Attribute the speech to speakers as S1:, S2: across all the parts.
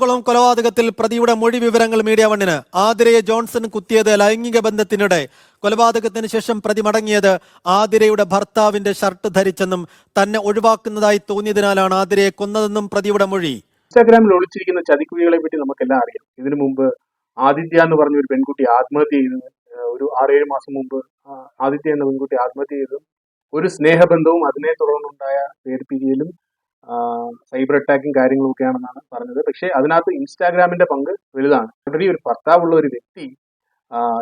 S1: കുളം കൊലപാതകത്തിൽ പ്രതിയുടെ മൊഴി വിവരങ്ങൾ മീഡിയ വണ്ണിന്. ആതിരയെ ജോൺസൺ കുത്തിയത് ലൈംഗിക ബന്ധത്തിനിടെ. കൊലപാതകത്തിന് ശേഷം പ്രതി മടങ്ങിയത് ആതിരയുടെ ഭർത്താവിന്റെ ഷർട്ട് ധരിച്ചെന്നും തന്നെ ഒഴിവാക്കുന്നതായി തോന്നിയതിനാലാണ് ആതിരയെ കൊന്നതെന്നും പ്രതിയുടെ മൊഴി.
S2: ഇൻസ്റ്റാഗ്രാമിൽ ഒളിച്ചിരിക്കുന്ന ചതിക്കുഴികളെ പറ്റി നമുക്കെല്ലാം അറിയാം. ഇതിനു മുമ്പ് ആദിത്യ എന്ന് പറഞ്ഞ ഒരു പെൺകുട്ടി ആത്മഹത്യ ചെയ്തത് ഒരു ആറേഴ് മാസം മുമ്പ് ആദിത്യ എന്ന പെൺകുട്ടി ആത്മഹത്യ ചെയ്തതും ഒരു സ്നേഹബന്ധവും അതിനെ തുടർന്നുണ്ടായ പേടിപ്പിക്കലും സൈബർ അറ്റാക്കും കാര്യങ്ങളും ഒക്കെയാണെന്നാണ് പറഞ്ഞത്. പക്ഷേ അതിനകത്ത് ഇൻസ്റ്റാഗ്രാമിന്റെ പങ്ക് വലുതാണ്. ഓൾറെഡി ഒരു ഭർത്താവുള്ള ഒരു വ്യക്തി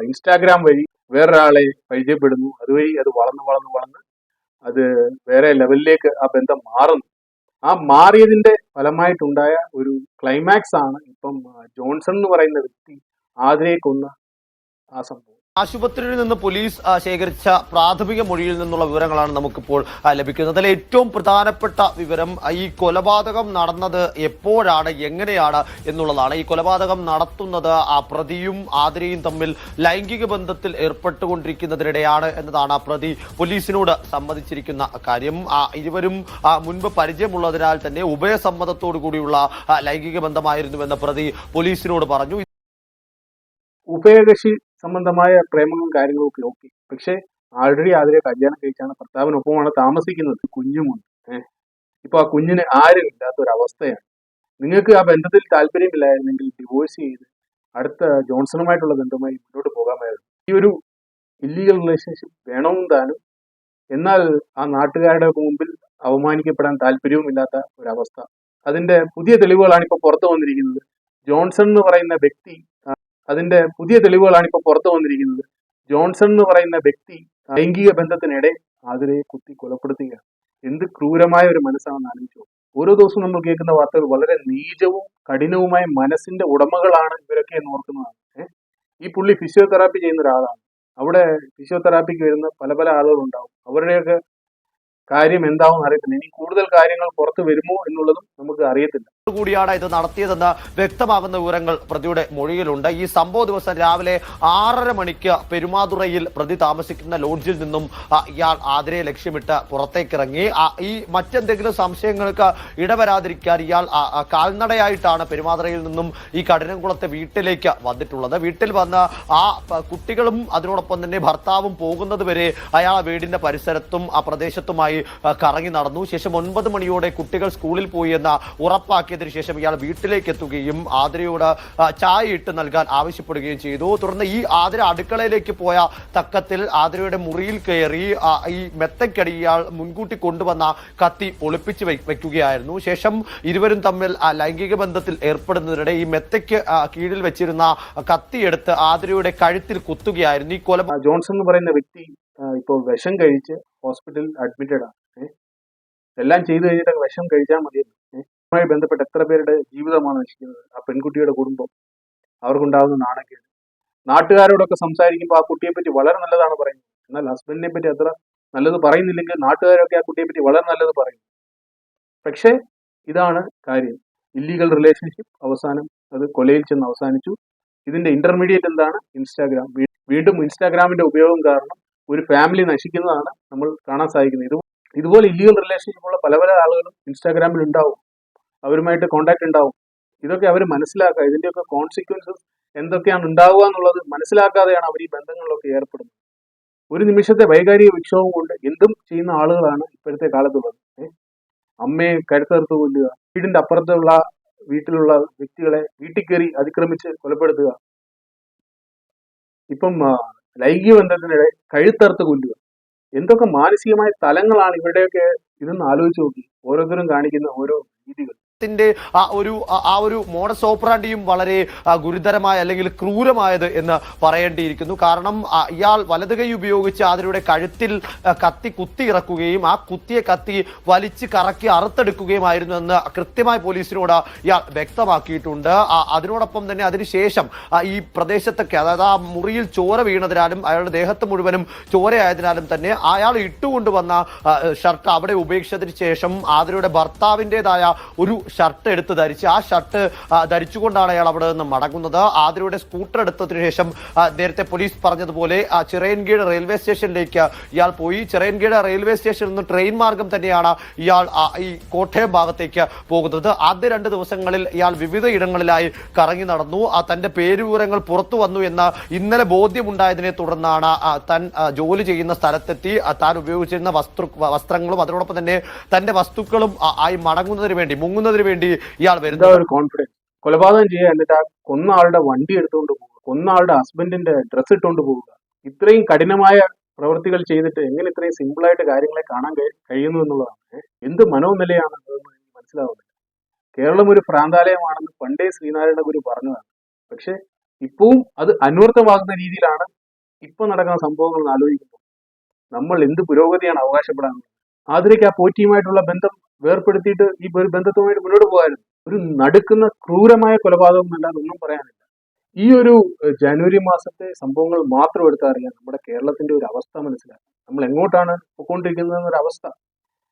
S2: ഇൻസ്റ്റാഗ്രാം വഴി വേറൊരാളെ പരിചയപ്പെടുന്നു. അതുവഴി അത് വളർന്ന് വളർന്ന് വളർന്ന് അത് വേറെ ലെവലിലേക്ക് ആ ബന്ധം മാറുന്നു. ആ മാറിയതിന്റെ ഫലമായിട്ടുണ്ടായ ഒരു ക്ലൈമാക്സ് ആണ് ഇപ്പം ജോൺസൺ എന്ന് പറയുന്ന വ്യക്തി ആതിരയെ കൊന്ന ആ സംഭവം.
S3: ആശുപത്രിയിൽ നിന്ന് പോലീസ് ശേഖരിച്ച പ്രാഥമിക മൊഴിയിൽ നിന്നുള്ള വിവരങ്ങളാണ് നമുക്കിപ്പോൾ ലഭിക്കുന്നത്. അതിൽ ഏറ്റവും പ്രധാനപ്പെട്ട വിവരം ഈ കൊലപാതകം നടന്നത് എപ്പോഴാണ് എങ്ങനെയാണ് എന്നുള്ളതാണ്. ഈ കൊലപാതകം നടത്തുന്നത് ആ പ്രതിയും ആതിരയും തമ്മിൽ ലൈംഗിക ബന്ധത്തിൽ ഏർപ്പെട്ടുകൊണ്ടിരിക്കുന്നതിനിടെയാണ് എന്നതാണ് ആ പ്രതി പോലീസിനോട് സമ്മതിച്ചിരിക്കുന്ന കാര്യം. ഇരുവരും മുൻപ് പരിചയമുള്ളതിനാൽ തന്നെ ഉഭയസമ്മതത്തോടു കൂടിയുള്ള ലൈംഗിക ബന്ധമായിരുന്നുവെന്ന് പ്രതി പോലീസിനോട് പറഞ്ഞു.
S2: ഉഭയകക്ഷി സംബന്ധമായ പ്രേമങ്ങളും കാര്യങ്ങളും ഒക്കെ ഓക്കെ. പക്ഷേ ആൾറെഡി ആതിരെ കല്യാണം കഴിച്ചാണ് ഭർത്താവിനൊപ്പമാണ് താമസിക്കുന്നത്. കുഞ്ഞുമുണ്ട്. ഏഹ് ഇപ്പൊ ആ കുഞ്ഞിന് ആരും ഇല്ലാത്ത ഒരു അവസ്ഥയാണ് നിങ്ങൾക്ക് ആ ബന്ധത്തിൽ താല്പര്യമില്ലായിരുന്നെങ്കിൽ ഡിവോഴ്സ് ചെയ്ത് അടുത്ത ജോൺസണുമായിട്ടുള്ള ബന്ധമായി മുന്നോട്ട് പോകാമായിരുന്നു. ഈ ഒരു ഇല്ലീഗൽ റിലേഷൻഷിപ്പ് വേണമെന്ന് താനും എന്നാൽ ആ നാട്ടുകാരുടെ മുമ്പിൽ അവമാനിക്കപ്പെടാൻ താല്പര്യവുമില്ലാത്ത ഒരവസ്ഥ. അതിന്റെ പുതിയ തെളിവുകളാണ് ഇപ്പോൾ പുറത്തു വന്നിരിക്കുന്നത്. ജോൺസൺ എന്ന് പറയുന്ന വ്യക്തി അതിന്റെ പുതിയ തെളിവുകളാണ് ഇപ്പോൾ പുറത്തു വന്നിരിക്കുന്നത്. ജോൺസൺ എന്ന് പറയുന്ന വ്യക്തി ലൈംഗിക ബന്ധത്തിനിടെ ആതിരയെ കുത്തി കൊലപ്പെടുത്തുകയാണ്. എന്ത് ക്രൂരമായ ഒരു മനസ്സാണെന്ന് ആലോചിച്ചു. ഓരോ ദിവസവും നമ്മൾ കേൾക്കുന്ന വാർത്തകൾ വളരെ നീചവും കഠിനവുമായ മനസ്സിന്റെ ഉടമകളാണ് ഇവരൊക്കെ എന്ന് ഓർക്കുന്നതാണ്. ഈ പുള്ളി ഫിസിയോതെറാപ്പി ചെയ്യുന്ന ഒരാളാണ്. അവിടെ ഫിസിയോതെറാപ്പിക്ക് വരുന്ന പല പല ആളുകളുണ്ടാവും. അവരുടെയൊക്കെ കാര്യം എന്താവും അറിയത്തില്ല. ഇനി കൂടുതൽ കാര്യങ്ങൾ പുറത്ത് വരുമോ എന്നുള്ളതും നമുക്ക് അറിയത്തില്ല.
S3: കൂടിയാണ് ഇത് നടത്തിയതെന്ന് വ്യക്തമാകുന്ന വിവരങ്ങൾ പ്രതിയുടെ മൊഴിയിലുണ്ട്. ഈ സംഭവ ദിവസം രാവിലെ ആറര മണിക്ക് പെരുമാതുറയിൽ പ്രതി താമസിക്കുന്ന ലോഡ്ജിൽ നിന്നും ഇയാൾ ആതിരയെ ലക്ഷ്യമിട്ട് പുറത്തേക്കിറങ്ങി. ഈ മറ്റെന്തെങ്കിലും സംശയങ്ങൾക്ക് ഇടവരാതിരിക്കാൻ ഇയാൾ കാൽനടയായിട്ടാണ് പെരുമാതുറയിൽ നിന്നും ഈ കഠിനംകുളത്തെ വീട്ടിലേക്ക് വന്നിട്ടുള്ളത്. വീട്ടിൽ വന്ന് ആ കുട്ടികളും അതിനോടൊപ്പം തന്നെ ഭർത്താവും പോകുന്നത് വരെ അയാൾ വീടിന്റെ പരിസരത്തും ആ പ്രദേശത്തുമായി കറങ്ങി നടന്നു. ശേഷം ഒൻപത് മണിയോടെ കുട്ടികൾ സ്കൂളിൽ പോയി എന്ന എന്ന് ഉറപ്പാക്കിയതിനു ശേഷം ഇയാൾ വീട്ടിലേക്ക് എത്തുകയും ആതിരയോട് ചായ ഇട്ട് നൽകാൻ ആവശ്യപ്പെടുകയും ചെയ്തു. തുടർന്ന് ഈ ആതിര അടുക്കളയിലേക്ക് പോയ തക്കത്തിൽ ആതിരയുടെ മുറിയിൽ കയറി ഈ മെത്തക്കടി ഇയാൾ മുൻകൂട്ടി കൊണ്ടുവന്ന കത്തി ഒളിപ്പിച്ച് വെക്കുകയായിരുന്നു. ശേഷം ഇരുവരും തമ്മിൽ ലൈംഗിക ബന്ധത്തിൽ ഏർപ്പെടുന്നതിനിടെ ഈ മെത്തയ്ക്ക് കീഴിൽ വെച്ചിരുന്ന കത്തിയെടുത്ത് ആതിരയുടെ കഴുത്തിൽ കുത്തുകയായിരുന്നു. ഈ കൊല
S2: ജോൺസൺ എന്ന് പറയുന്ന വ്യക്തി ഇപ്പോൾ വിഷം കഴിച്ച് ഹോസ്പിറ്റലിൽ അഡ്മിറ്റഡ് ആണ് എല്ലാം ചെയ്തു കഴിഞ്ഞിട്ട് വിഷം കഴിച്ചാൽ മതിയല്ലോ. അതുമായി ബന്ധപ്പെട്ട് എത്ര പേരുടെ ജീവിതമാണ് നശിക്കുന്നത്? ആ പെൺകുട്ടിയുടെ കുടുംബം അവർക്കുണ്ടാകുന്ന നാണക്കേട്. നാട്ടുകാരോടൊക്കെ സംസാരിക്കുമ്പോൾ ആ കുട്ടിയെ പറ്റി വളരെ നല്ലതാണ് പറയുന്നത്. എന്നാൽ ഹസ്ബൻഡിനെ പറ്റി അത്ര നല്ലത് പറയുന്നില്ലെങ്കിൽ നാട്ടുകാരൊക്കെ ആ കുട്ടിയെ പറ്റി വളരെ നല്ലത് പറയും പക്ഷേ ഇതാണ് കാര്യം. ഇല്ലീഗൽ റിലേഷൻഷിപ്പ് അവസാനം അത് കൊലയിൽ ചെന്ന് അവസാനിച്ചു. ഇതിന്റെ ഇന്റർമീഡിയറ്റ് എന്താണ്? ഇൻസ്റ്റാഗ്രാം വീണ്ടും ഇൻസ്റ്റാഗ്രാമിന്റെ ഉപയോഗം കാരണം ഒരു ഫാമിലി നശിക്കുന്നതാണ് നമ്മൾ കാണാൻ സാധിക്കുന്നത്. ഇത് ഇതുപോലെ ഇല്ലീഗൽ റിലേഷൻഷിപ്പ് ഉള്ള പല പല ആളുകളും ഇൻസ്റ്റാഗ്രാമിൽ ഉണ്ടാവും അവരുമായിട്ട് കോണ്ടാക്ട് ഉണ്ടാവും. ഇതൊക്കെ അവർ മനസ്സിലാക്കുക. ഇതിന്റെയൊക്കെ കോൺസിക്വൻസസ് എന്തൊക്കെയാണ് ഉണ്ടാവുക എന്നുള്ളത് മനസ്സിലാക്കാതെയാണ് അവർ ഈ ബന്ധങ്ങളിലൊക്കെ ഏർപ്പെടുന്നത്. ഒരു നിമിഷത്തെ വൈകാരിക വിക്ഷോഭം കൊണ്ട് എന്തും ചെയ്യുന്ന ആളുകളാണ് ഇപ്പോഴത്തെ കാലത്തുള്ളത്. അമ്മയെ കരുത്തേർത്ത് കൊല്ലുക വീടിന്റെ അപ്പുറത്തുള്ള വീട്ടിലുള്ള വ്യക്തികളെ വീട്ടിൽ കയറി അതിക്രമിച്ച് കൊലപ്പെടുത്തുക. ഇപ്പം ലൈംഗിക ബന്ധത്തിനിടെ കഴുത്തറുത്ത് കൊല്ലുക. എന്തൊക്കെ മാനസികമായ തലങ്ങളാണ് ഇവരുടെയൊക്കെ ഇതെന്ന് ആലോചിച്ച് നോക്കി. ഓരോരുത്തരും കാണിക്കുന്ന ഓരോ രീതികൾ.
S3: ത്തിന്റെ ആ ഒരു ആ- ഒരു മോഡസ് ഓപ്പറാണ്ടിയും വളരെ ഗുരുതരമായ അല്ലെങ്കിൽ ക്രൂരമായത് എന്ന് പറയേണ്ടിയിരിക്കുന്നു. കാരണം ഇയാൾ വലത് കൈ ഉപയോഗിച്ച് അതിലൂടെ കഴുത്തിൽ കത്തി കുത്തി ഇറക്കുകയും ആ കുത്തിയ കത്തി വലിച്ച് കറക്കി അറുത്തെടുക്കുകയുമായിരുന്നു എന്ന് കൃത്യമായി പോലീസിനോട് ഇയാൾ വ്യക്തമാക്കിയിട്ടുണ്ട്. അതിനോടൊപ്പം തന്നെ അതിനുശേഷം ഈ പ്രദേശത്തൊക്കെ അതായത് ആ മുറിയിൽ ചോര വീണതിനാലും അയാളുടെ ദേഹത്ത് മുഴുവനും ചോരയായതിനാലും തന്നെ അയാൾ ഇട്ടുകൊണ്ടുവന്ന ഷർട്ട് അവിടെ ഉപേക്ഷിച്ചതിന് ശേഷം ആതിരയുടെ ഭർത്താവിന്റെതായ ഒരു ഷർട്ട് എടുത്ത് ധരിച്ച് ആ ഷർട്ട് ധരിച്ചുകൊണ്ടാണ് അയാൾ അവിടെ നിന്ന് മടങ്ങുന്നത്. ആതിരയുടെ സ്കൂട്ടർ എടുത്തതിന് ശേഷം നേരത്തെ പോലീസ് പറഞ്ഞതുപോലെ ആ, ചിറയൻകീഴ് റെയിൽവേ സ്റ്റേഷനിലേക്ക് ഇയാൾ പോയി. ചിറയൻകീഴ് റെയിൽവേ സ്റ്റേഷനിൽ നിന്ന് ട്രെയിൻ മാർഗം തന്നെയാണ് ഇയാൾ ഈ കോട്ടയം ഭാഗത്തേക്ക് പോകുന്നത്. ആദ്യ രണ്ട് ദിവസങ്ങളിൽ ഇയാൾ വിവിധ ഇടങ്ങളിലായി കറങ്ങി നടന്നു. ആ, തന്റെ പേരുവിവരങ്ങൾ പുറത്തു വന്നു എന്ന ഇന്നലെ ബോധ്യമുണ്ടായതിനെ തുടർന്നാണ് താൻ ജോലി ചെയ്യുന്ന സ്ഥലത്തെത്തി. താൻ ഉപയോഗിച്ചിരുന്ന വസ്തു വസ്ത്രങ്ങളും അതിനോടൊപ്പം തന്നെ തന്റെ വസ്തുക്കളും ആയി മടങ്ങുന്നതിന് വേണ്ടി മുങ്ങുന്നതിന് വേണ്ടി ഇയാൾ വരുന്ന
S2: ഒരു കോൺഫിഡൻസ് കൊലപാതകം ചെയ്യുക എന്നിട്ട് ആ കൊന്ന ആളുടെ വണ്ടി എടുത്തുകൊണ്ട് പോവുക കൊന്ന ആളുടെ ഹസ്ബൻഡിന്റെ ഡ്രസ്സ് ഇട്ടുകൊണ്ട് പോവുക. ഇത്രയും കഠിനമായ പ്രവൃത്തികൾ ചെയ്തിട്ട് എങ്ങനെ ഇത്രയും സിമ്പിൾ ആയിട്ട് കാര്യങ്ങളെ കാണാൻ കഴിയുന്നു എന്നുള്ളതാണ്. എന്ത് മനോനിലയാണ് മനസ്സിലാവുന്നില്ല. കേരളം ഒരു പ്രാന്താലയമാണെന്ന് പണ്ടേ ശ്രീനാരായണ ഗുരു പറഞ്ഞതാണ്. പക്ഷെ ഇപ്പവും അത് അന്വർത്ഥമാകുന്ന രീതിയിലാണ് ഇപ്പൊ നടക്കുന്ന സംഭവങ്ങൾ ആലോചിക്കുമ്പോൾ. നമ്മൾ എന്ത് പുരോഗതിയാണ് അവകാശപ്പെടാൻ ആതിരയ്ക്ക് ആ പോറ്റിയുമായിട്ടുള്ള ബന്ധം വേർപ്പെടുത്തിയിട്ട് ഈ ഒരു ബന്ധത്തുമായിട്ട് മുന്നോട്ട് പോകായിരുന്നു. ഒരു നടുക്കുന്ന ക്രൂരമായ കൊലപാതകം അല്ലാതെ ഒന്നും പറയാനില്ല. ഈ ഒരു ജനുവരി മാസത്തെ സംഭവങ്ങൾ മാത്രം എടുത്താറിയാം നമ്മുടെ കേരളത്തിന്റെ ഒരു അവസ്ഥ മനസ്സിലാക്കാം നമ്മൾ എങ്ങോട്ടാണ് പൊക്കോണ്ടിരിക്കുന്നത് എന്നൊരു അവസ്ഥ.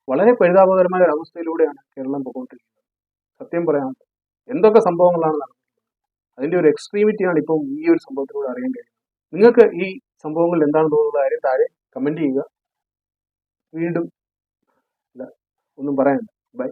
S2: വളരെ പരിതാപകരമായ ഒരു അവസ്ഥയിലൂടെയാണ് കേരളം പൊക്കോണ്ടിരിക്കുന്നത് സത്യം പറയാം എന്തൊക്കെ സംഭവങ്ങളാണ് നടക്കുന്നത് അതിന്റെ ഒരു എക്സ്ട്രീമിറ്റിയാണ് ഇപ്പം ഈ ഒരു സംഭവത്തിലൂടെ അറിയാൻ കഴിയുന്നത്. നിങ്ങൾക്ക് ഈ സംഭവങ്ങളിൽ എന്താണ് തോന്നുന്നത് കാര്യം താഴെ കമന്റ് ചെയ്യുക. വീണ്ടും ഇല്ല, ഒന്നും പറയാനില്ല ബൈ